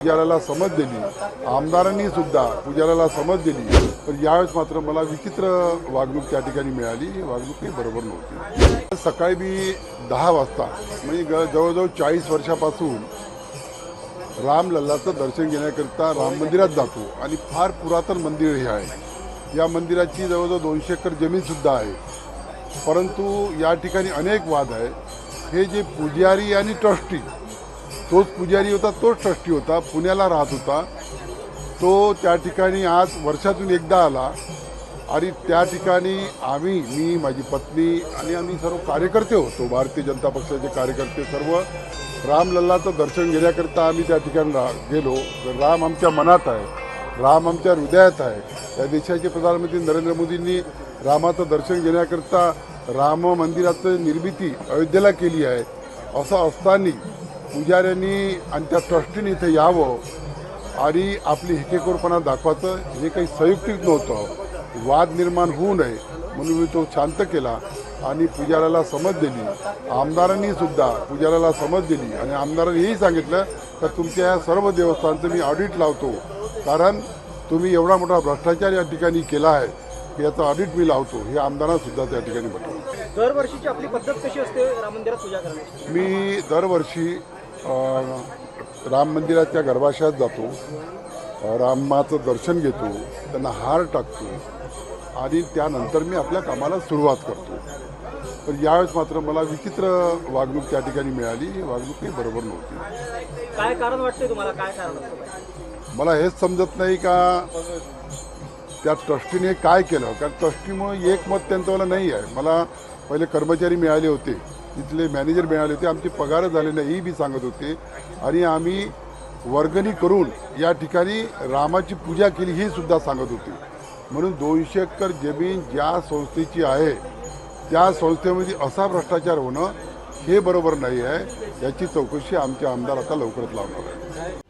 पुजाऱ्याला समज दिली आमदारांनी सुद्धा पुजाऱ्याला समज दिली पण यावेळेस मात्र मला विचित्र वागणूक त्या ठिकाणी मिळाली. ही वागणूक काही बरोबर नव्हती. सकाळी मी दहा वाजता म्हणजे ग- जवळजवळ चाळीस वर्षापासून रामलल्लाचं दर्शन घेण्याकरिता राम मंदिरात जातो. आणि फार पुरातन मंदिर हे आहे. या मंदिराची जवळजवळ दोनशे एकर जमीनसुद्धा आहे. परंतु या ठिकाणी अनेक वाद आहे हे जे पुजारी आणि ट्रस्टी तोच पुजारी होता तोच ट्रस्टी होता पुण्याला राहत होता. तो त्या ठिकाणी आज वर्षातून एकदा आला आणि त्या ठिकाणी आम्ही मी माझी पत्नी आणि आम्ही सर्व कार्यकर्ते होतो भारतीय जनता पक्षाचे कार्यकर्ते सर्व. रामलल्लाचं दर्शन घेण्याकरिता आम्ही त्या ठिकाणी रा गेलो. तर राम आमच्या मनात आहे राम आमच्या हृदयात आहे. या देशाचे प्रधानमंत्री नरेंद्र मोदींनी रामाचं दर्शन घेण्याकरिता राम मंदिराचं निर्मिती अयोध्येला केली आहे. असं असताना पुजाऱ्यांनी आणि त्या ट्रस्टीने इथे यावं आणि आपली हेकेखोरपणा दाखवायचं. हे काही संयुक्तिक नव्हतं. वाद निर्माण होऊ नये म्हणून मी तो शांत केला आणि पुजाऱ्याला समज दिली. आमदारांनी सुद्धा पुजाऱ्याला समज दिली आणि आमदारांनी हेही सांगितलं का तुमच्या या सर्व देवस्थानचं मी ऑडिट लावतो. कारण तुम्ही एवढा मोठा भ्रष्टाचार या ठिकाणी केला आहे. की याचं ऑडिट मी लावतो. हे आमदारांना सुद्धा त्या ठिकाणी म्हटलं दरवर्षीची आपली पद्धत कशी असते? राम मंदिरात पूजा करण्याची. मी दरवर्षी राम मंदिराच्या गर्भाशयात जातो. रामाचं दर्शन घेतो. त्यांना हार टाकतो. आणि त्यानंतर मी आपल्या कामाला सुरुवात करतो. पण यावेळेस मात्र मला विचित्र वागणूक त्या ठिकाणी मिळाली. वागणूक काही बरोबर नव्हती. काय कारण वाटतंय तुम्हाला? काय कारण मला हेच समजत नाही का त्या ट्रस्टीने काय केलं? कारण ट्रस्टीमुळे एक मत नाही आहे मला पहिले कर्मचारी मिळाले होते. तिथले मॅनेजर मिळाले होते. आमचे पगार झाले नाही ही बी सांगत होते. आणि आम्ही वर्गणी करून या ठिकाणी रामाची पूजा केली ही सुद्धा सांगत होती. म्हणून दोनशे एकर जमीन ज्या संस्थेची आहे त्या संस्थेमध्ये असा भ्रष्टाचार होणं हे बरोबर नाही आहे याची चौकशी आमचे आमदार आता लवकरच लावणार आहे